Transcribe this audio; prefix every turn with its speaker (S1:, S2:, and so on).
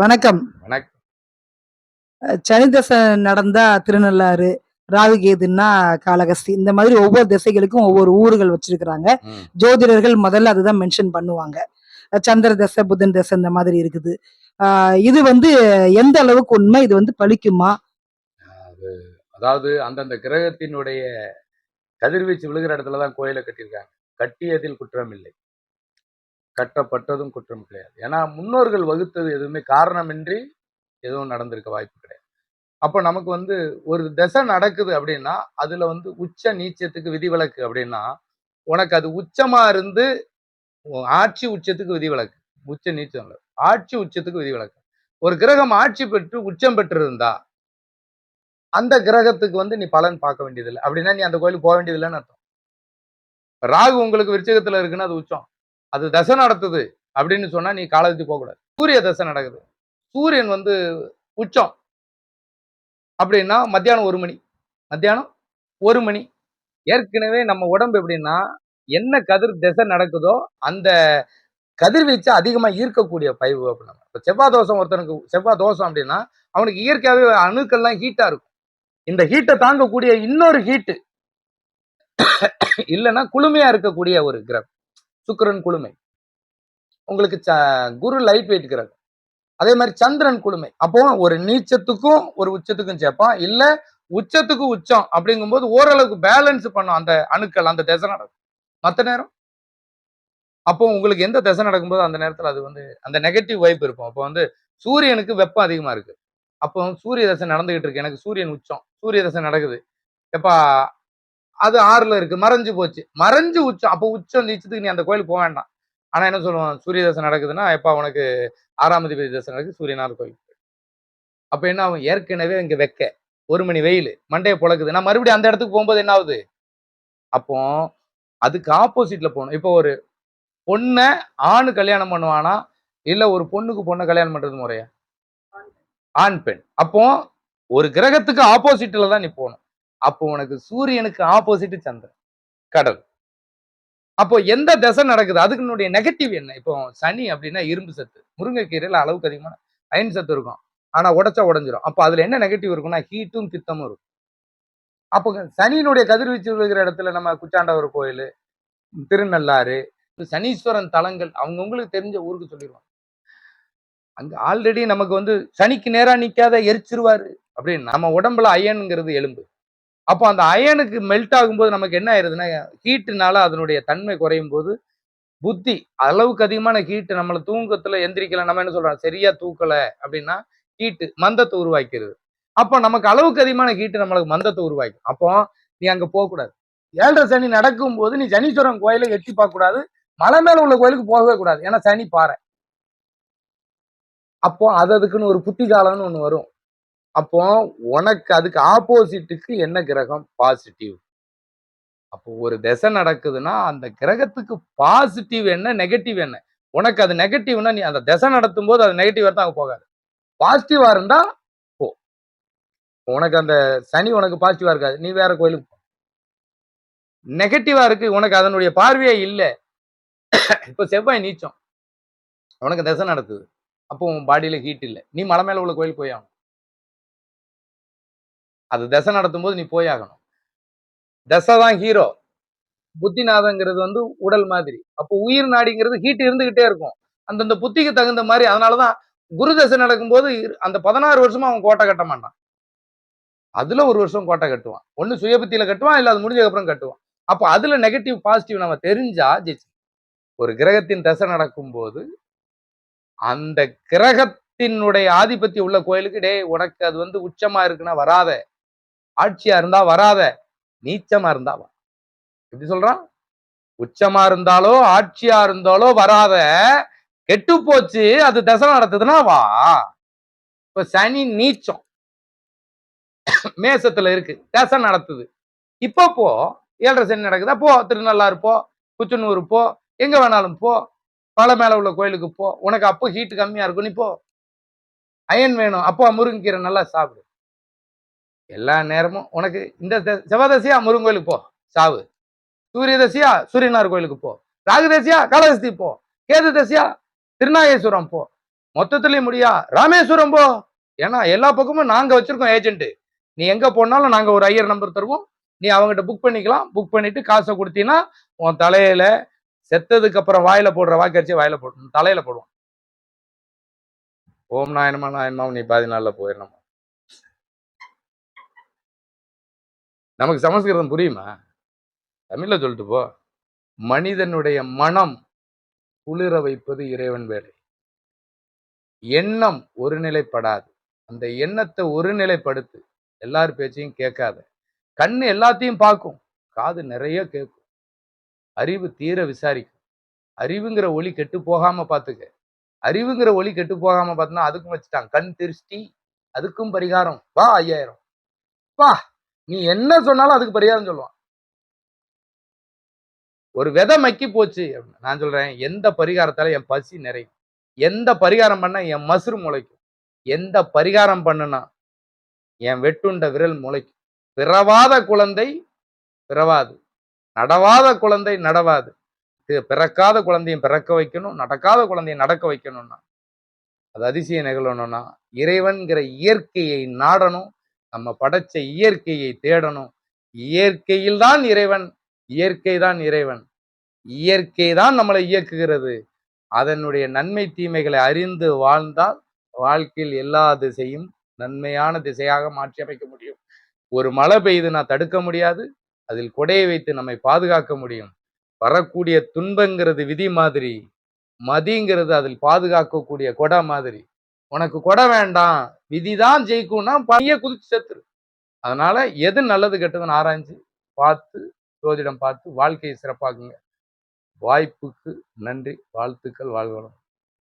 S1: வணக்கம்.
S2: வணக்கம்.
S1: சனி தசை நடந்தா திருநள்ளாறு ராகுகேதுன்னா காளகஸ்தி இந்த மாதிரி ஒவ்வொரு திசைகளுக்கும் ஒவ்வொரு ஊர்கள் வச்சிருக்கிறாங்க. ஜோதிடர்கள் முதல்ல அதுதான் மென்ஷன் பண்ணுவாங்க. சந்திர தசை புதன் தசை இந்த மாதிரி இருக்குது. இது வந்து எந்த அளவுக்கு உண்மை இது வந்து பலிக்குமா
S2: அது அதாவது அந்தந்த கிரகத்தினுடைய கதிர்வீச்சு விழுகிற இடத்துல தான் கோயிலை கட்டியிருக்காங்க. கட்டியதில் குற்றம் இல்லை கட்டப்பட்டதும் குற்றம் கிடையாது. ஏன்னா முன்னோர்கள் வகுத்தது எதுவுமே காரணமின்றி எதுவும் நடந்திருக்க வாய்ப்பு கிடையாது. அப்போ நமக்கு வந்து ஒரு தசை நடக்குது அப்படின்னா அதில் வந்து உச்ச நீச்சத்துக்கு விதிவிலக்கு அப்படின்னா உனக்கு அது உச்சமாக இருந்து ஆட்சி உச்சத்துக்கு விதிவிலக்கு. உச்ச நீச்சம் ஆட்சி உச்சத்துக்கு விதிவிலக்கு. ஒரு கிரகம் ஆட்சி பெற்று உச்சம் பெற்றிருந்தா அந்த கிரகத்துக்கு வந்து நீ பலன் பார்க்க வேண்டியதில்லை. அப்படின்னா நீ அந்த கோயிலுக்கு போக வேண்டியதில்லைன்னு அர்த்தம். ராகு உங்களுக்கு விருச்சகத்தில் இருக்குன்னா அது உச்சம். அது தசை நடத்துது அப்படின்னு சொன்னா நீ காலத்துக்கு போகக்கூடாது சூரிய தசை நடக்குது. சூரியன் வந்து உச்சம். அப்படின்னா மத்தியானம் ஒரு மணி. மத்தியானம் ஒரு மணி. ஏற்கனவே நம்ம உடம்பு எப்படின்னா என்ன கதிர் திசை நடக்குதோ அந்த கதிர்வீச்சு அதிகமாக ஈர்க்கக்கூடிய பைவு அப்படின்னா இப்போ செவ்வாய் தோஷம் ஒருத்தனுக்கு செவ்வாய் தோஷம் அப்படின்னா அவனுக்கு இயற்கையாகவே அணுக்கள்லாம் ஹீட்டாக இருக்கும். இந்த ஹீட்டை தாங்கக்கூடிய இன்னொரு ஹீட்டு இல்லைன்னா குளுமையாக இருக்கக்கூடிய ஒரு கிரகம். சுக்கிரன் குழுமை. உங்களுக்கு ச- குரு லைட் வெயிட் கிரகம் அதே மாதிரி சந்திரன் குளுமை அப்போ ஒரு நீச்சத்துக்கும் ஒரு உச்சத்துக்கும் சேர்ப்பான் இல்ல உச்சத்துக்கு உச்சம் அப்படிங்கும்போது ஓரளவுக்கு பேலன்ஸ் பண்ணும் அந்த அணுக்கள் அந்த திசை நடக்கும். மற்ற நேரம்? அப்போ உங்களுக்கு எந்த திசை நடக்கும்போது அந்த நேரத்தில் அது வந்து அந்த நெகட்டிவ் வைப் இருக்கும். அப்போ வந்து சூரியனுக்கு வெப்பம் அதிகமாக இருக்கு. அப்போ சூரிய தசை நடந்துகிட்டு இருக்கு. எனக்கு சூரியன் உச்சம். சூரிய தசை நடக்குது. எப்பா அது ஆறுல இருக்கு. மறைஞ்சு போச்சு. மறைஞ்சு உச்சம் அப்போ உச்சம் நீச்சத்துக்கு நீ அந்த கோயிலுக்கு போக வேண்டாம். ஆனா என்ன சொல்லுவான்? சூரிய தசை நடக்குதுன்னா எப்பா உனக்கு ஆறாம் அதிபதி தசை நடக்குது சூரியனார் கோயில். அப்ப என்ன ஆகும்? ஏற்கனவே இங்க வெக்க. ஒரு மணி வெயில். மண்டையை புழக்குது. நான் மறுபடியும் அந்த இடத்துக்கு போகும்போது என்ன ஆகுது? அப்போ அதுக்கு ஆப்போசிட்ல போகணும். இப்போ ஒரு பொண்ணை ஆணு கல்யாணம் பண்ணுவானா? இல்ல ஒரு பொண்ணுக்கு பொண்ணை கல்யாணம் பண்றது முறையா? ஆண் பெண். அப்போ ஒரு கிரகத்துக்கு ஆப்போசிட்ல தான் நீ போகணும். அப்போ உனக்கு சூரியனுக்கு ஆப்போசிட் சந்திரன் கடல். அப்போ எந்த தசை நடக்குது? அதுக்குனுடைய நெகட்டிவ் என்ன? இப்போ சனி அப்படின்னா இரும்பு சத்து. முருங்கைக்கீரையில் அளவுக்கு அதிகமான அயன் சத்து இருக்கும். ஆனா உடச்சா உடஞ்சிரும். அப்போ அதுல என்ன நெகட்டிவ் இருக்கும்னா ஹீட்டும் பித்தமும் இருக்கும். அப்போ சனியினுடைய கதிர்வீச்சு விழுகிற இடத்துல நம்ம குச்சாண்டவர் கோயில் திருநள்ளாறு சனீஸ்வரன் தலங்கள் அவங்கவுங்களுக்கு தெரிஞ்ச ஊருக்கு சொல்லிடுவாங்க. அங்க ஆல்ரெடி நமக்கு வந்து சனிக்கு நேரா நிக்காத எரிச்சிருவாரு அப்படின்னு. நம்ம உடம்புல அயனுங்கிறது எலும்பு. அப்போ அந்த அயனுக்கு மெல்ட் ஆகும்போது நமக்கு என்ன ஆயிருதுன்னா ஹீட்டுனால அதனுடைய தன்மை குறையும் போது புத்தி அளவுக்கு அதிகமான ஹீட்டு நம்மளை தூங்கத்துல எந்திரிக்கல நம்ம என்ன சொல்றோம்? சரியா தூக்கல அப்படின்னா ஹீட்டு மந்தத்தை உருவாக்கிறது அப்போ நமக்கு அளவுக்கு அதிகமான ஹீட்டு நம்மளுக்கு மந்தத்தை உருவாக்கும் அப்போ நீ அங்க போகக்கூடாது. ஏழரை சனி நடக்கும் போது நீ சனீஸ்வரன் கோயிலை எட்டி பார்க்க கூடாது மலை மேல உள்ள கோயிலுக்கு போகவே கூடாது. ஏன்னா சனி பாறை. அப்போ அது அதுக்குன்னு ஒரு புத்தி காலம்னு ஒண்ணு வரும். அப்போ உனக்கு அதுக்கு ஆப்போசிட்டுக்கு என்ன கிரகம்? பாசிட்டிவ் அப்போ ஒரு திசை நடக்குதுன்னா அந்த கிரகத்துக்கு பாசிட்டிவ் என்ன நெகட்டிவ் என்ன? உனக்கு அது நெகட்டிவ்னா நீ அந்த திசை நடத்தும் போது அது நெகட்டிவ் தான் அங்கே போகாது. பாசிட்டிவா இருந்தா போ. உனக்கு அந்த சனி உனக்கு பாசிட்டிவா இருக்காது. நீ வேற கோயிலுக்கு போ. நெகட்டிவா இருக்கு உனக்கு அதனுடைய பார்வையே இல்லை. இப்போ செவ்வாய் நீச்சம். உனக்கு திசை நடத்துது அப்போ உன் பாடியில ஹீட் இல்லை. நீ மலை மேல உள்ள கோயில் போய் ஆகணும். அது தசை நடத்தும் போது நீ போய் ஆகணும். தசை தான் ஹீரோ புத்திநாதங்கிறது வந்து உடல் மாதிரி. அப்போ உயிர் நாடிங்கிறது ஹீட் இருந்துகிட்டே இருக்கும். அந்தந்த புத்திக்கு தகுந்த மாதிரி அதனாலதான் குரு தசை நடக்கும்போது இரு- அந்த பதினாறு வருஷமா அவன் கோட்டை கட்ட மாட்டான். அதுல ஒரு வருஷம் கோட்டை கட்டுவான். ஒன்னு சுயபுத்தியில கட்டுவான் இல்ல அது முடிஞ்சதுக்கு அப்புறம் கட்டுவான். அப்போ அதுல நெகட்டிவ் பாசிட்டிவ் நம்ம தெரிஞ்சா ஜெயிச்சு. ஒரு கிரகத்தின் தசை நடக்கும்போது அந்த கிரகத்தினுடைய ஆதிபத்தியம் உள்ள கோயிலுக்கு டேய் உனக்கு அது வந்து உச்சமா இருக்குன்னா வராத. ஆட்சியா இருந்தா வராத நீச்சமா இருந்தா வா. எப்படி சொல்றான்? உச்சமா இருந்தாலோ ஆட்சியா இருந்தாலோ வராத கெட்டு போச்சு அது தசை நடத்துதுன்னா வா. இப்ப சனி நீச்சம். மேசத்துல இருக்கு தசை நடத்துது. இப்போ போ ஏழரை சனி நடக்குதா போ திருநள்ளாறு போ குச்சனூர் போ எங்க வேணாலும் போ பல மேல உள்ள கோயிலுக்கு போ உனக்கு அப்போ ஹீட் கம்மியா இருக்கும் நீ போ. அயன் வேணும் அப்போ முருங்கைக்கீரை நல்லா சாப்பிடு. எல்லா நேரமும் உனக்கு இந்த த- முருகன் கோயிலுக்கு போ சாவு. சூரியதசியா சூரியனார் கோயிலுக்கு போ. ராகு தசையா காலஹஸ்தி போ. கேது தசியா திருநாகேஸ்வரம் போ. மொத்தத்துலயும் முடியா? ராமேஸ்வரம் போ. ஏன்னா எல்லா பக்கமும் நாங்க வச்சிருக்கோம் ஏஜென்ட் நீ எங்க போனாலும் நாங்க ஒரு ஐயர் நம்பர் தருவோம். நீ அவங்ககிட்ட புக் பண்ணிக்கலாம். புக் பண்ணிட்டு காசை கொடுத்தீங்கன்னா உன் தலையில செத்ததுக்கு அப்புறம் வாயில போடுற வாக்கரிச்சு வாயில போடணும் தலையில போடுவோம். ஓம் நாயனமா நாயனமா நீ பாதி நாளில் போயிடணும் நமக்கு சமஸ்கிருதம் புரியுமா? தமிழில் சொல்லிட்டு போ. மனிதனுடைய மனம் குளிர வைப்பது இறைவன் வேலை. எண்ணம் ஒருநிலைப்படாது. அந்த எண்ணத்தை ஒருநிலைப்படுத்து. எல்லார் பேச்சையும் கேட்காத. கண் எல்லாத்தையும் பார்க்கும். காது நிறைய கேட்கும். அறிவு தீர விசாரிக்கும். அறிவுங்கிற ஒளி கெட்டு போகாம பார்த்துக்க அறிவுங்கிற ஒளி கெட்டு போகாம பார்த்தோன்னா அதுக்கும் வச்சுட்டான். கண் திருஷ்டி அதுக்கும் பரிகாரம். வா ஐயாயிரம். வா. நீ என்ன சொன்னாலும் அதுக்கு பரிகாரம் சொல்லுவான். ஒரு விதை மக்கி போச்சு அப்படின்னு. நான் சொல்றேன் எந்த பரிகாரத்தால என் பசி நிறையும்? எந்த பரிகாரம் பண்ணா என் மசுறு முளைக்கும்? எந்த பரிகாரம் பண்ணுனா என் வெட்டுண்ட விரல் முளைக்கும்? பிறவாத குழந்தை பிறவாது. நடவாத குழந்தை நடவாது. பிறக்காத குழந்தையும் பிறக்க வைக்கணும் நடக்காத குழந்தையும் நடக்க வைக்கணும்னா அது அதிசயம் நிகழணும்னா இறைவன்கிற இயற்கையை நாடணும் நம்ம படைச்ச இயற்கையை தேடணும். இயற்கையில் தான் இறைவன் இயற்கை தான் இறைவன். இயற்கை தான் நம்மளை இயக்குகிறது. அதனுடைய நன்மை தீமைகளை அறிந்து வாழ்ந்தால் வாழ்க்கையில் எல்லா திசையும் நன்மையான திசையாக மாற்றி அமைக்க முடியும். ஒரு மழை பெய்யுதுன்னா தடுக்க முடியாது. அதில் கொடையை வைத்து நம்மை பாதுகாக்க முடியும். வரக்கூடிய துன்பங்கிறது விதி மாதிரி. மதிங்கிறது அதில் பாதுகாக்கக்கூடிய கொடை மாதிரி. உனக்கு கொடை வேண்டாம். விதிதான் ஜெயிக்கும்னா பைய குதிச்சு செத்துரு. அதனால எது நல்லது கெட்டதுன்னு ஆராய்ஞ்சு பார்த்து ஜோதிடம் பார்த்து வாழ்க்கையை சிறப்பாக்குங்க. வாய்ப்புக்கு நன்றி வாழ்த்துக்கள் வாழ்வளம்.